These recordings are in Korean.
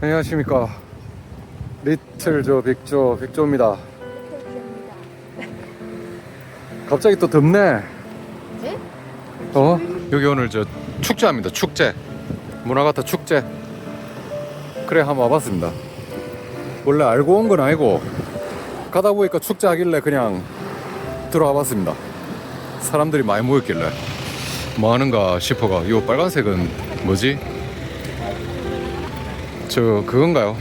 안녕하십니까. 리틀 조 백조 백조입니다. 갑자기 또 덥네. 네? 어? 여기 오늘 저 축제합니다. 축제. 문화가타 축제. 그래 한번 와봤습니다. 원래 알고 온 건 아니고 가다 보니까 축제 하길래 그냥 들어와 봤습니다. 사람들이 많이 모였길래. 뭐 하는가 싶어가 이 빨간색은 뭐지? 저 그건가요?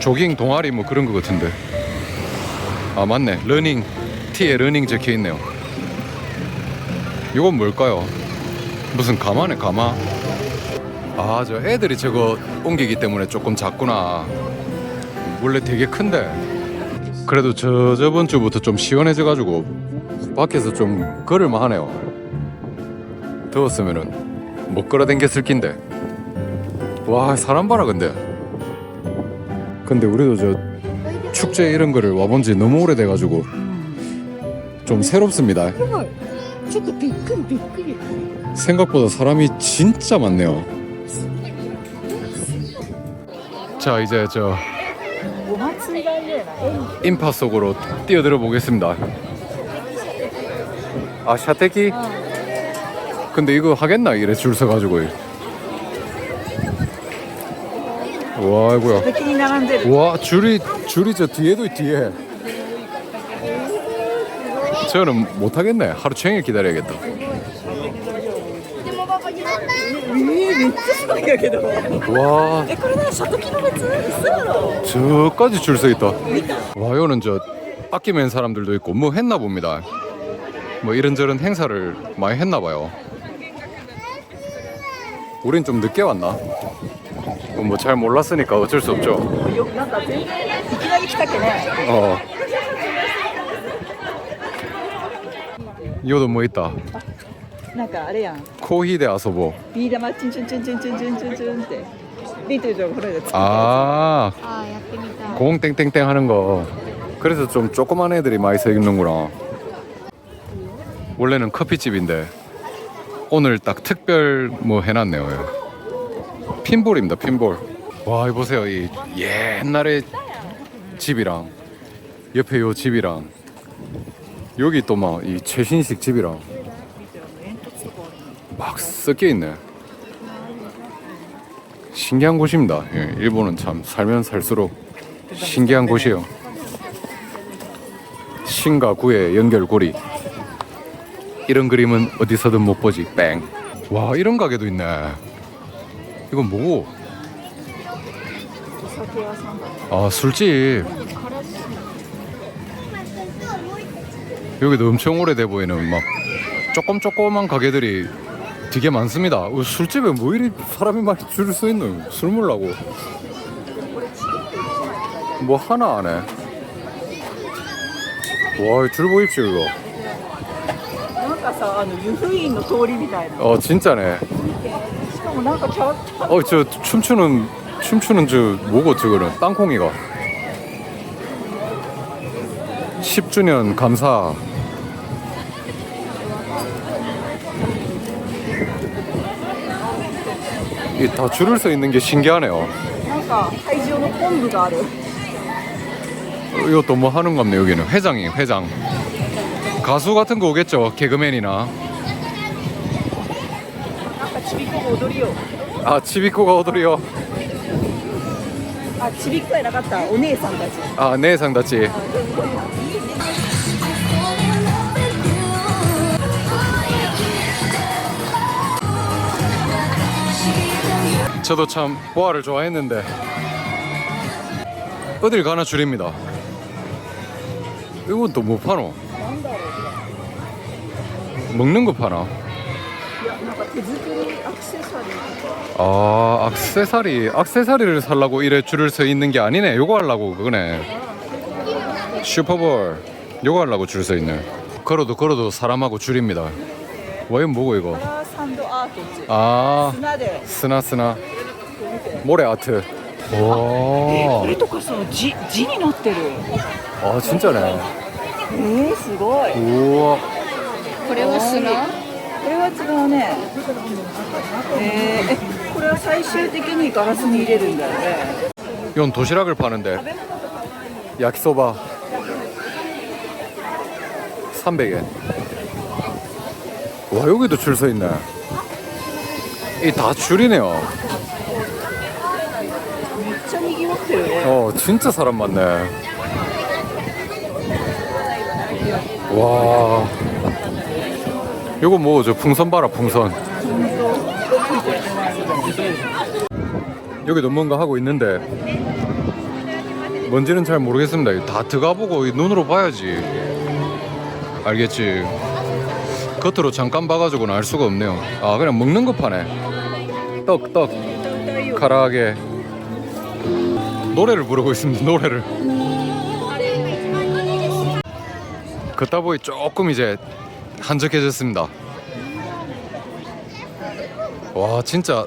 조깅 동아리 뭐 그런 거 같은데. 아 맞네. 러닝. 티에 러닝 적혀 있네요. 이건 뭘까요? 무슨 가마네 가마? 아 저 애들이 저거 옮기기 때문에 조금 작구나. 원래 되게 큰데. 그래도 저 저번 주부터 좀 시원해져 가지고 밖에서 좀 걸을만 하네요. 더웠으면은 못 걸어 댕겼을 낀데 와 사람 봐라 근데. 근데 우리도 저 축제 이런 거를 와본 지 너무 오래돼가지고 좀 새롭습니다. 생각보다 사람이 진짜 많네요. 자 이제 저 인파 속으로 뛰어들어 보겠습니다. 아 샤테키? 어. 근데 이거 하겠나? 이래 줄 서가지고. 와 이거야 敵に並んでる 와 줄이 줄이 저 뒤에도 있- 뒤에 저는 못하겠네 하루 종일 기다려야겠다 えー、めっちゃすごいんだけど 와 えこれねシャトキの別嘘だろ 저까지 줄 서 있다 와 이거는 저 악기 맨 사람들도 있고 뭐 했나 봅니다 뭐 이런저런 행사를 많이 했나 봐요 우린 좀 늦게 왔나? 뭐 잘 몰랐으니까 어쩔 수 없죠 よなんか全然いきなり来たっけね 어 이거도 뭐 있다 なんかあれやん 코히데 아소보 ビー玉チンチュンチュンチュンチュンチュンチュンチュンってビートルズがこれで作ったや 아 あーやってみたい 공 땡땡땡 하는 거 그래서 좀 조그만 애들이 많이 서 있는구나 원래는 커피집인데 오늘 딱 특별 뭐 해놨네요 핀볼입니다 핀볼 와 이거 보세요 이 옛날에 집이랑 옆에 요 집이랑 여기 또 막 이 최신식 집이랑 막 섞여 있네 신기한 곳입니다 예, 일본은 참 살면 살수록 신기한 곳이에요. 신과 구의 연결고리. 이런 그림은 어디서든 못 보지. 뺑. 와 이런 가게도 있네. 이건 뭐고? 아 술집. 여기도 엄청 오래돼 보이는 막 조금 조그만 가게들이 되게 많습니다. 어, 술집에 뭐 이리 사람이 많이 줄을 서 있노? 술 먹으려고. 뭐 하나 안해 와줄 보입시오 이거. 아 어, 진짜네. しかもなんかちゃんと 어, 저 춤추는, 춤추는 저 뭐고, 저거는? 땅콩이가. 10주년 감사. 이 다 줄을 서 있는 게 신기하네요. なんか会場の本部がある 어, 이것도 뭐 하는 겁네 여기는 회장이에요 회장. 가수 같은 거 오겠죠 개그맨이나. かちびっこが踊りよ 아 치비코가 오더리요. あちびっこやなかったお姉さんたち 아 내상 다치. 저도 참 보아를 좋아했는데 어딜 가나 줄입니다. 이건 또 뭐 파노? なんだろう 먹는 거 파나? 액세서리. 아, 액세서리. 액세서리를 살라고 이래 줄을 서 있는 게 아니네. 요거 하려고 그거네. 슈퍼볼. 요거 하려고 줄 서 있네. 걸어도 걸어도 사람하고 줄입니다. 와 이거 뭐고 이거? 아, 산도 아트. 아, 스나데. 스나 스나. 모래 아트. 와. これとかその字字になってる。 아, 진짜네. えー、すごい。 우와. これは砂これは違うね。えー、えこ これは最終的にガラスに入れるんだよね 이건 도시락을 파는데 야키소바 300엔 와 여기도 줄 서 있네 이 다 줄이네요 めっちゃにぎわってるね 어 진짜 사람 많네 와 요거 뭐죠 풍선 봐라 풍선 여기도 뭔가 하고 있는데 뭔지는 잘 모르겠습니다. 다 들어가보고 이 눈으로 봐야지. 알겠지? 겉으로 잠깐 봐가지고는 알 수가 없네요. 아 그냥 먹는 거 파네. 떡 떡. 카라하게. 노래를 부르고 있습니다 노래를. 걷다 보니 조금 이제 한적해졌습니다. 와 진짜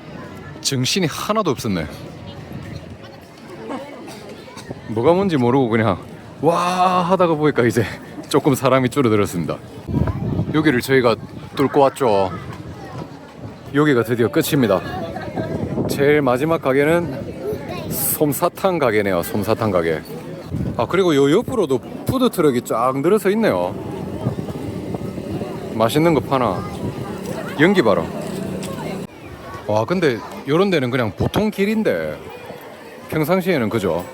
정신이 하나도 없었네 뭐가 뭔지 모르고 그냥 와 하다가 보니까 이제 조금 사람이 줄어들었습니다 여기를 저희가 뚫고 왔죠 여기가 드디어 끝입니다 제일 마지막 가게는 솜사탕 가게네요. 솜사탕 가게. 아 그리고 요 옆으로도 푸드 트럭이 쫙 늘어서 있네요. 맛있는 거 파나. 연기 봐라. 와 근데 요런 데는 그냥 보통 길인데 평상시에는 그죠?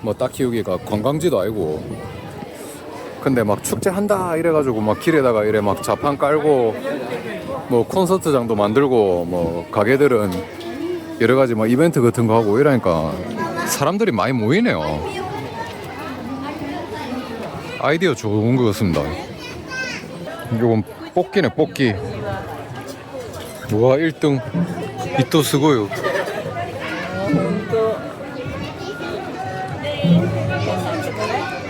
뭐 딱히 여기가 관광지도 아니고 근데 막 축제한다 이래가지고 막 길에다가 이래 막 자판 깔고 뭐 콘서트장도 만들고 뭐 가게들은 여러 가지 막 이벤트 같은 거 하고 이러니까 사람들이 많이 모이네요. 아이디어 좋은 것 같습니다. 이건 뽑기네 뽑기. 와 1등 이또 쓰고요. 本当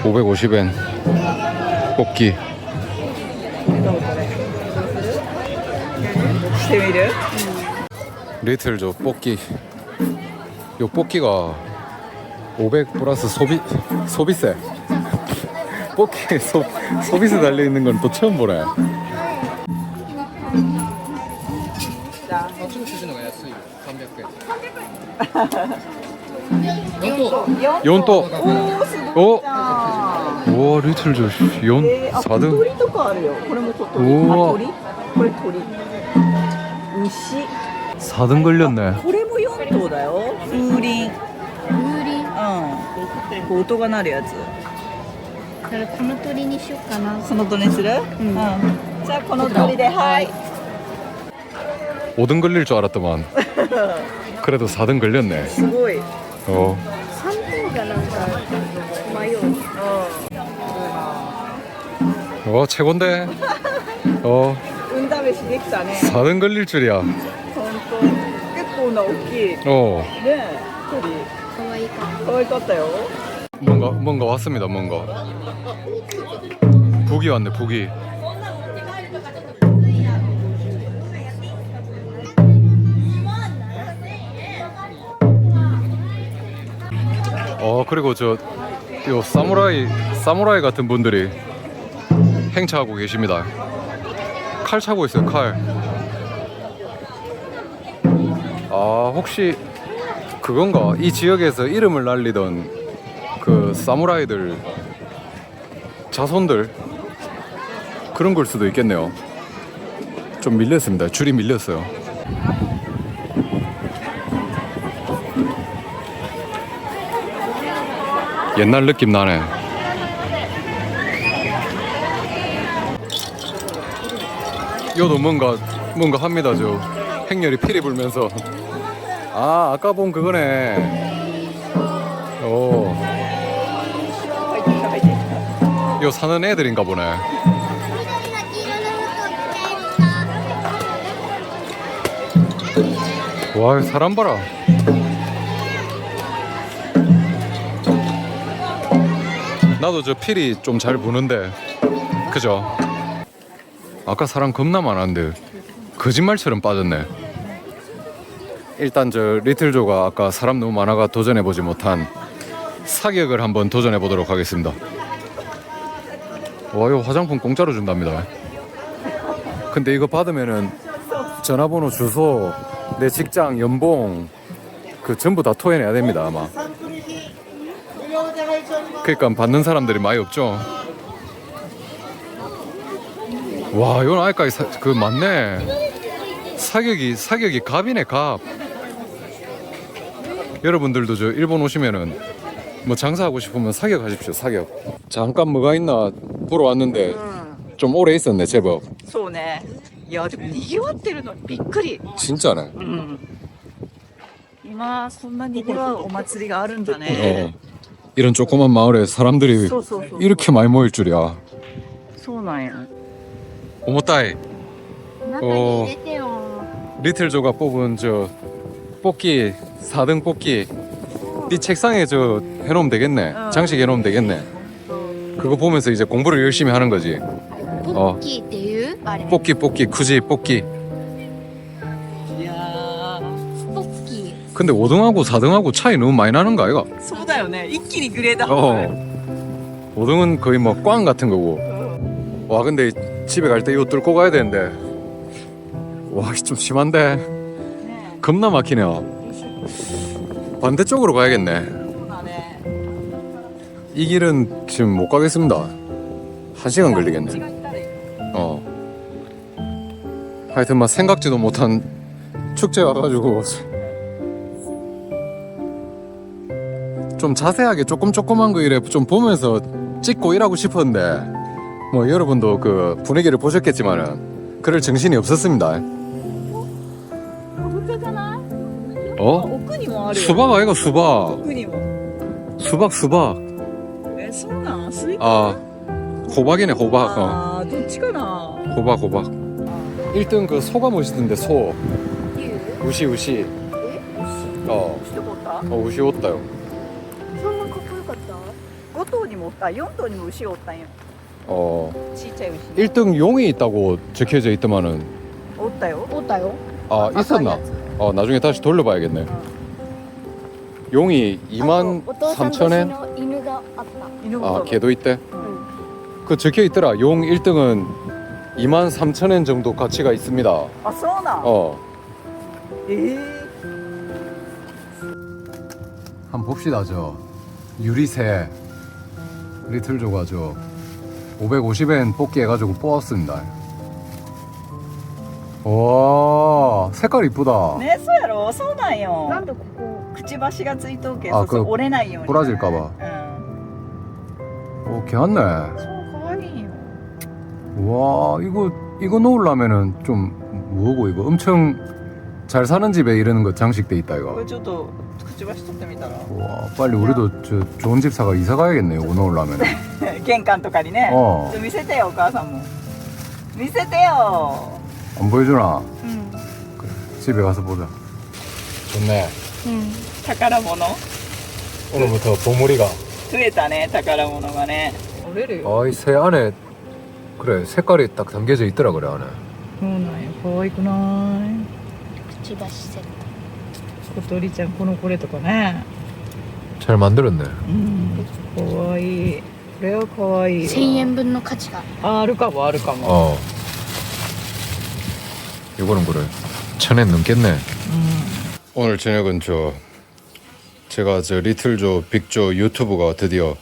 550엔 뽑기. してみる 리틀 저 뽑기. 요 뽑기가 500 플러스 소비 소비세. 뽑기 소 소비세 달려 있는 건 또 처음 보네. 300円 4 4또 おーすごい 오 じゃん 와 리틀 저 4, えー、あ、小 4등 鳥とかあるよ。これも小鳥。うわあ、鳥。これ鳥。牛。 4등 걸렸네 これも四頭だよ。風鈴。風鈴うん。こう音が鳴るやつ。それこの鳥にしようかなその鳥にする？うん。じゃあこの鳥ではい。 5등 걸릴 줄 알았더만 그래도 4등 걸렸네 すごい。 어 三頭がなんか迷う 어, 최곤데 어 運試しできたね。 4등 걸릴 줄이야 本当。結構な大きい。ね 어 え。鳥。可愛いか可愛かったよ。 뭔가 뭔가 왔습니다 뭔가 북이 왔네 북이 어 그리고 저요 사무라이 사무라이 같은 분들이 행차하고 계십니다 칼 차고 있어요 칼 아 혹시 그건가 이 지역에서 이름을 날리던 그 사무라이들 자손들 그런 걸 수도 있겠네요. 좀 밀렸습니다. 줄이 밀렸어요. 옛날 느낌 나네. 요도 뭔가 뭔가 합니다 저. 행렬이 피리 불면서. 아 아까 본 그거네. 오요 사는 애들인가 보네. 와 사람 봐라. 나도 저 필이 좀잘 부는데 그죠? 아까 사람 겁나 많았는데 거짓말처럼 빠졌네. 일단 저 리틀조가 아까 사람 너무 많아가 도전해 보지 못한 사격을 한번 도전해 보도록 하겠습니다. 와 이거 화장품 공짜로 준답니다 근데 이거 받으면은 전화번호 주소 내 직장 연봉 그 전부 다 토해내야 됩니다 아마 그러니까 받는 사람들이 많이 없죠 와 이건 아직까지 사, 그 맞네 사격이 사격이 갑이네 갑 여러분들도 저 일본 오시면은 뭐 장사하고 싶으면 사격하십시오 사격 잠깐 뭐가 있나 보러 왔는데 좀 오래 있었네 제법 そうねいやでも賑わってるのにびっくり 진짜네 うん今そんなにぎわうお祭りがあるんだ 어. ね 이런 조그만 마을에 사람들이 そうそうそう 이렇게 많이 모일 줄이야 そうなんや 오모따이 中に入れてよ 리틀조가 뽑은 저 뽑기 4등 뽑기 네 책상에 저 해놓으면 되겠네 어. 장식 해놓으면 되겠네 그거 보면서 이제 공부를 열심히 하는 거지 ポッキーっていうあれ 뽑기 뽑기 굳이 뽑기 근데 5등하고 4등하고 차이 너무 많이 나는 거 아이가? ーそうだよね一気にグレードアップ 어 5등은 거의 뭐 꽝 같은 거고 うん 와 근데 집에 갈 때 이거 뚫고 가야 되는데 와 좀 심한데 ね 겁나 막히네요 반대쪽으로 가야겠네 そうだね 이 길은 지금 못 가겠습니다 한 시간 걸리겠네 違ったらいい 어 하여튼 막 생각지도 못한 축제 와가지고 좀 자세하게 조금 조그만 거 이래 좀 보면서 찍고 일하고 싶었는데 뭐 여러분도 그 분위기를 보셨겠지만은 그럴 정신이 없었습니다 本当じゃない 어? 奥にもあるよ 수박 아이가 수박 奥にも 수박 수박 えそうなんスイカ 아 호박이네 호박 어. あーどっちかな 호박 호박 1등 그 소가 멋있던데 소 っていう 우시 우시 어, 人もおった 어 우시 옷다요 5頭にもおった4頭にも牛おったんよ 어 ちっちゃい牛 1등 용이 있다고 적혀져 있더만은 おったよおったよ 아 赤い 있었나? やつ 어 나중에 다시 돌려봐야겠네 용이 2만 あとお父さんと 3천 一緒 엔? の犬があった犬も 아 걔도 있대? うん 그 적혀 있더라 용 1등은 2만 3천 엔 정도 가치가 있습니다 あそうなん、 어 えー、 한번 봅시다 저 유리새 리틀조가 저 550엔 뽑기 해가지고 뽑았습니다 와 색깔 이쁘다 ねそうやろそうなんよなんでここくちばしがついとうけあそうそう그折れないように 부러질까봐 うん 오 개왔네 そうかわいいよ 와 이거 이거 놓으려면은 좀 뭐고 이거 엄청 잘 사는 집에 이러는 거 장식돼 있다 こ 이거 れちょっとくちばし取ってみたら와 빨리 우리도 저 좋은 집 사가 이사 가야겠네 이거 놓으려면 玄関とかにね 어 ちょ見せてよお母さんも見せてよ 안 보여주나 うん 집에 가서 보자 좋네 うん宝物 오늘부터 보물이가 増えたね宝物がね折れるよ 아이 새 안에 그래 색깔이 딱 담겨져 있더라 그래 안에 そうなんよ可愛くないく ちばしセット小鳥ちゃんこのこれとかね 잘 만들었네 うん可愛いこれは可愛いわ1000円分の価値がああるかもあるかも 어 이거는 그래 천엔 넘겠네 う 오늘 저녁은 저 제가 저 리틀조 빅조 유튜브가 드디어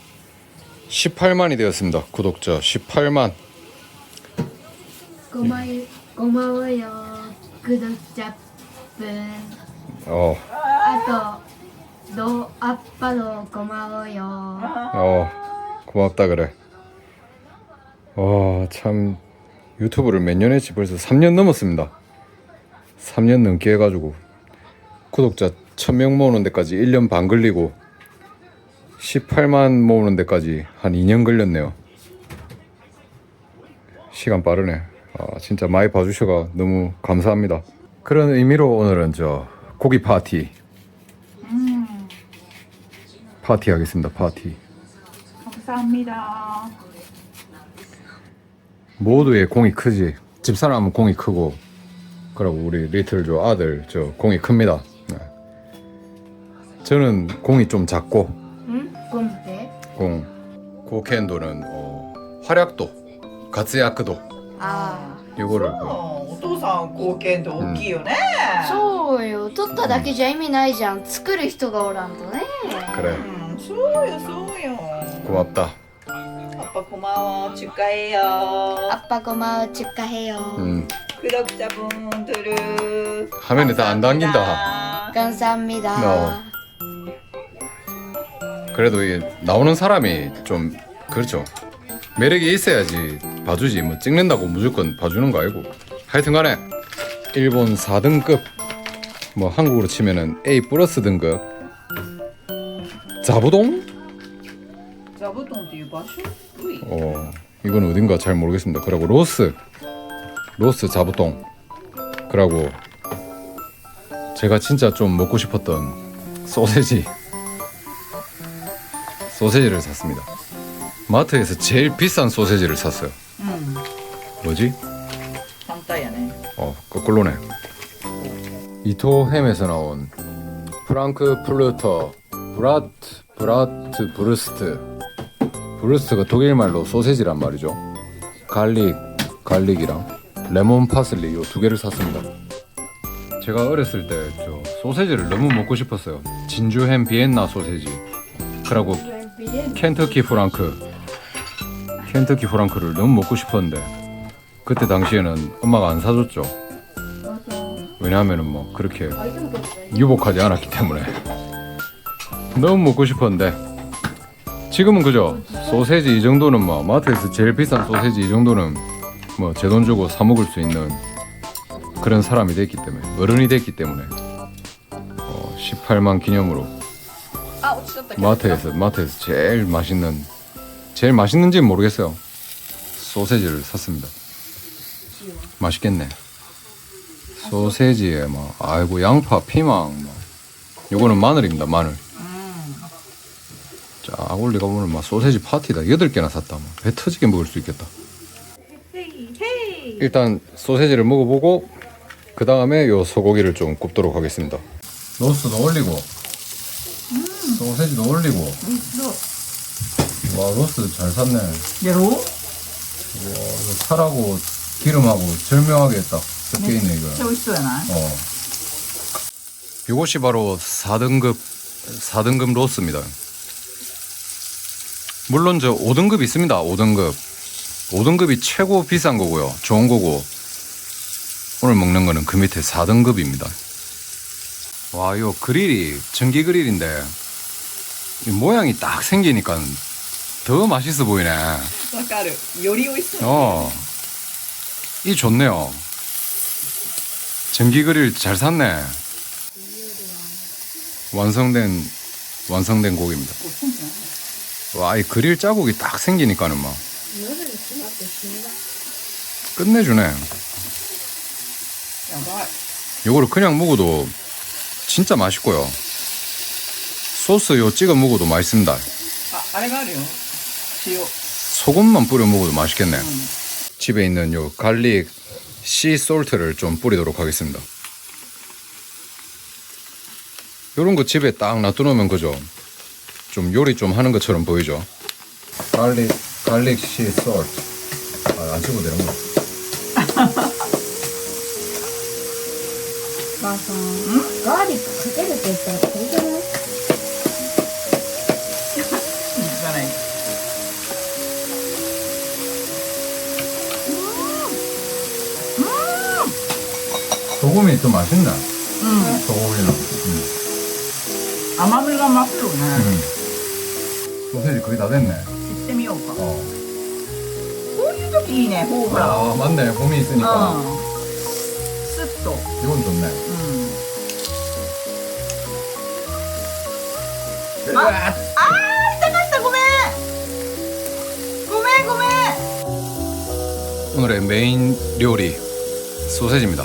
18만이 되었습니다 구독자 18만 ごまいごまをよくどっちゃっ 네. 어, 아빠, 너 아빠도 고마워요. 어, 고맙다 그래. 와, 참 유튜브를 몇 년에 지 벌써 3년 넘었습니다. 3년 넘게 해가지고 구독자 1000명 모으는 데까지 1년 반 걸리고 18만 모으는 데까지 한 2년 걸렸네요. 시간 빠르네. 아, 진짜 많이 봐주셔서 너무 감사합니다. 그런 의미로 오늘은 저 고기 파티 파티 하겠습니다. 파티. 감사합니다. 모두의 공이 크지. 집사람은 공이 크고 그리고 우리 리틀 저 아들 저 공이 큽니다. 네. 저는 공이 좀 작고 응? 그럼 돼? 공 고켄도는 어, 활약도 가츠야크도 아. 이거를 그, さん貢献度大きいよね、あそうよ ど取っただけじゃ意味ないじゃん作る人がおらんとね 그래 음, 수요, 수요. 고맙다 아빠 고마워. 축하해요. 아빠 고마워 축하해요 음, 구독자분들은 화면에 다 안 당긴다 감사합니다 어. 그래도 이 나오는 사람이 좀 그렇죠 매력이 있어야지 봐주지 뭐 찍는다고 무조건 봐주는 거 아니고 하여튼간에 일본 4등급 뭐 한국으로 치면은 A 플러스 등급 자부동? 자부동 뒤場所? 우이. 어 이건 어딘가 잘 모르겠습니다 그리고 로스 로스 자부동 그리고 제가 진짜 좀 먹고 싶었던 소세지 소세지를 샀습니다 마트에서 제일 비싼 소세지를 샀어요 음, 뭐지? 반따야네. 어 거꾸로네. 이토햄에서 나온 프랑크 플루터 브라트 브라트 브루스트. 브루스트가 독일말로 소세지란 말이죠. 갈릭 갈릭이랑 레몬 파슬리 요 두 개를 샀습니다. 제가 어렸을 때 저 소세지를 너무 먹고 싶었어요. 진주햄 비엔나 소세지. 그리고 켄터키 프랑크. 켄터키 프랑크를 너무 먹고 싶었는데 그때 당시에는 엄마가 안 사줬죠. 왜냐하면은 뭐 그렇게 유복하지 않았기 때문에. 너무 먹고 싶었는데. 지금은 그죠? 소세지 이 정도는 뭐 마트에서 제일 비싼 소세지 이 정도는 뭐 제 돈 주고 사 먹을 수 있는 그런 사람이 됐기 때문에 어른이 됐기 때문에. 어, 18만 기념으로 아, 마트에서 마트에서 제일 맛있는 제일 맛있는지는 모르겠어요. 소세지를 샀습니다 맛있겠네. 소세지에 뭐 아이고 양파 피망 뭐. 요거는 마늘입니다 마늘. 자 올리가 오늘 막 소세지 파티다. 여덟 개나 샀다 뭐. 배 터지게 먹을 수 있겠다. 일단 소세지를 먹어보고 그 다음에 요 소고기를 좀 굽도록 하겠습니다. 로스도 올리고 소세지도 올리고. 와 로스 잘 샀네. 예로? 이거 살하고 기름하고 절묘하게 딱 섞여 있네 이거. 진짜 맛있어요, 어. 이것이 바로 4등급 4등급 로스입니다. 물론 저 5등급 있습니다. 5등급. 5등급이 최고 비싼 거고요. 좋은 거고. 오늘 먹는 거는 그 밑에 4등급입니다. 와, 이 그릴이 전기 그릴인데 이 모양이 딱 생기니까 더 맛있어 보이네. わかる。より美味しそう。 어, 이 좋네요. 전기 그릴 잘 샀네. 완성된 완성된 곡입니다. 와, 이 그릴 자국이 딱 생기니까는 막 끝내주네. 요거를 그냥 먹어도 진짜 맛있고요. 소스 요 찍어 먹어도 맛있습니다. 소금만 뿌려 먹어도 맛있겠네. 집에 있는 요 갈릭 씨 솔트를 좀 뿌리도록 하겠습니다. 요런 거 집에 딱 놔두놓으면 그죠? 좀 요리 좀 하는 것처럼 보이죠? 갈릭, 갈릭 씨 솔트. 아, 안 치고 되는 거. 맞아. 응? 가리 그대로 됐어. 소금이 더 맛있네. うん。 소고기는. 甘みが増すよね。 소세지 거의 다 됐네. 行ってみようか。こ 어. ういう時いいね、ほうほら。 아 맞네. 봄이 う 있으니까. ん。スッと。 이건 좋네. うん。あ、あー、痛かった、ごめん。ごめん、ごめん。 오늘의 메인 요리 소세지입니다.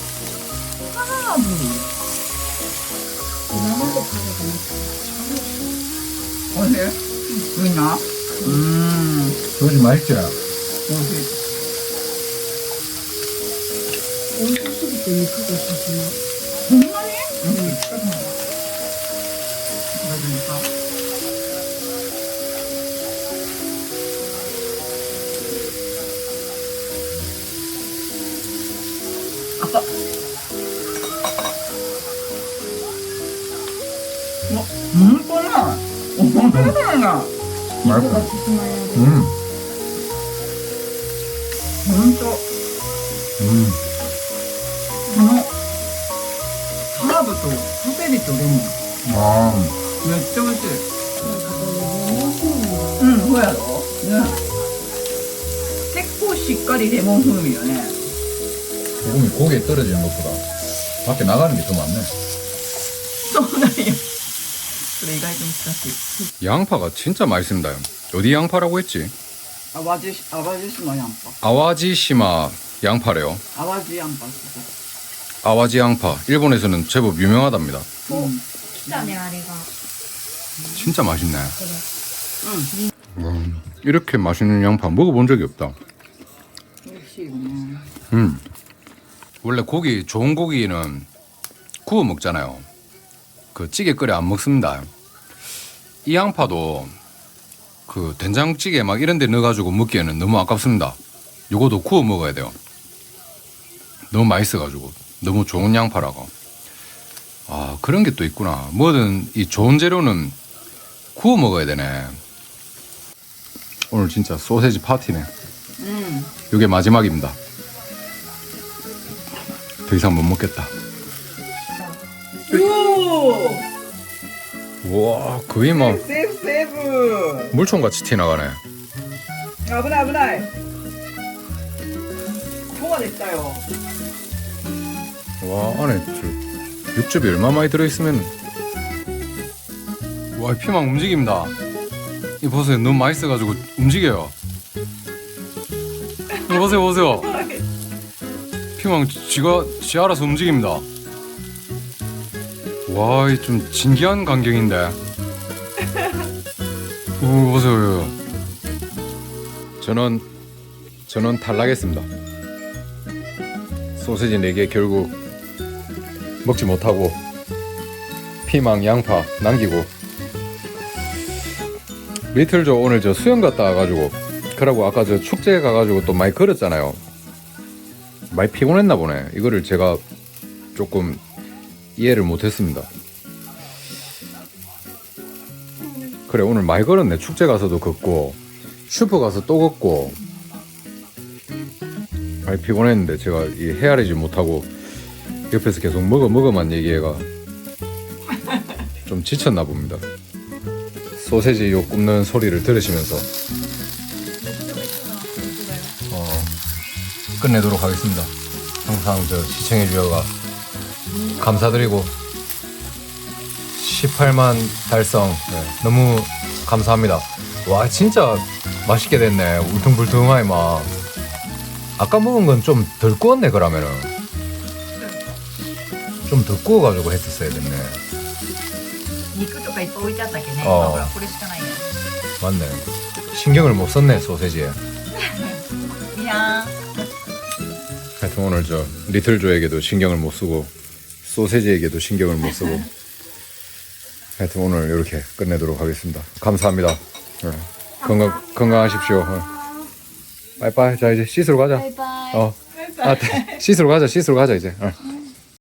얼마나 물이 이만한 거 파는 거는 어디? 왜나? 음, 소리 맛있지? 응. 오늘 소리 때문에 크고 싶구나. 정말이? 응. 그러니까. 아빠. 本当だ。本当だ。うん。本当。うん。この。ハーブとパセリとレモン。ああ。めっちゃ美味しい。うん、そうやろ。ね。結構しっかりレモン風味よね。ここに焦げとるじゃん、僕ら。って流れに止まん。ね。そうなん。よ。それ意外と難しい。 양파가 진짜 맛있습니다. 어디 양파라고 했지? 淡路、淡路島ヤンパ。 아와지시마 양파래요. 淡路ヤンパって 아와지 양파. 일본에서는 제법 유명하답니다. ここ。うん。来たねあれが 진짜 맛있네. うん。 음, 이렇게 맛있는 양파 먹어본 적이 없다. 美味しいよね。 음. 원래 고기 좋은 고기는 구워 먹잖아요. 그 찌개 끓여 안 먹습니다. 이 양파도 그 된장찌개 막 이런 데 넣어가지고 먹기에는 너무 아깝습니다. 요거도 구워 먹어야 돼요. 너무 맛있어가지고 너무 좋은 양파라고. 아 그런 게 또 있구나. 뭐든 이 좋은 재료는 구워 먹어야 되네. 오늘 진짜 소세지 파티네. 음. 이게 마지막입니다. 더 이상 못 먹겠다. 오! 우와 거의 막 세이브 세이브 물총같이 튀어나가네. 아브나 아브나이 통화 됐어요. 와 안에 저 육즙이 얼마 많이 들어있으면. 와 피망 움직입니다. 이 보세요. 너무 맛있어가지고 움직여요. 보세요 보세요. 피망 지가 지 알아서 움직입니다. 와, 이 좀 진기한 광경인데. 오, 보세요. 저는 저는 탈락했습니다. 소세지 4개 결국 먹지 못하고 피망, 양파 남기고 리틀조 오늘 저 수영 갔다 와가지고 그러고 아까 저 축제 가가지고 또 많이 걸었잖아요. 많이 피곤했나 보네. 이거를 제가 조금 이해를 못했습니다. 그래 오늘 많이 걸었네. 축제 가서도 걷고 슈퍼 가서 또 걷고 많이 피곤했는데 제가 이 헤아리지 못하고 옆에서 계속 먹어 먹어만 얘기해가 좀 지쳤나 봅니다. 소세지 요 굽는 소리를 들으시면서 어, 끝내도록 하겠습니다. 항상 저 시청해 주셔가 감사드리고 18만 달성 네, 너무 감사합니다. 와 진짜 맛있게 됐네. 울퉁불퉁하게 막 아까 먹은 건 좀 덜 구웠네 그러면은 좀 더 구워가지고 했었어야 됐네. 肉とかいっぱい置いてあったっけねああ今ほらこれしかないよ 맞네. 신경을 못 썼네 소세지에. いや 하여튼 오늘 저 리틀조에게도 신경을 못 쓰고 소세지에게도 신경을 못 쓰고 하여튼 오늘 이렇게 끝내도록 하겠습니다. 감사합니다. 네. 건강 건강하십시오. 예. 빠이빠이. 자 이제 씻으러 가자. 바이바이. 어. 아, 네. 씻으러 가자. 씻으러 가자 이제. 어.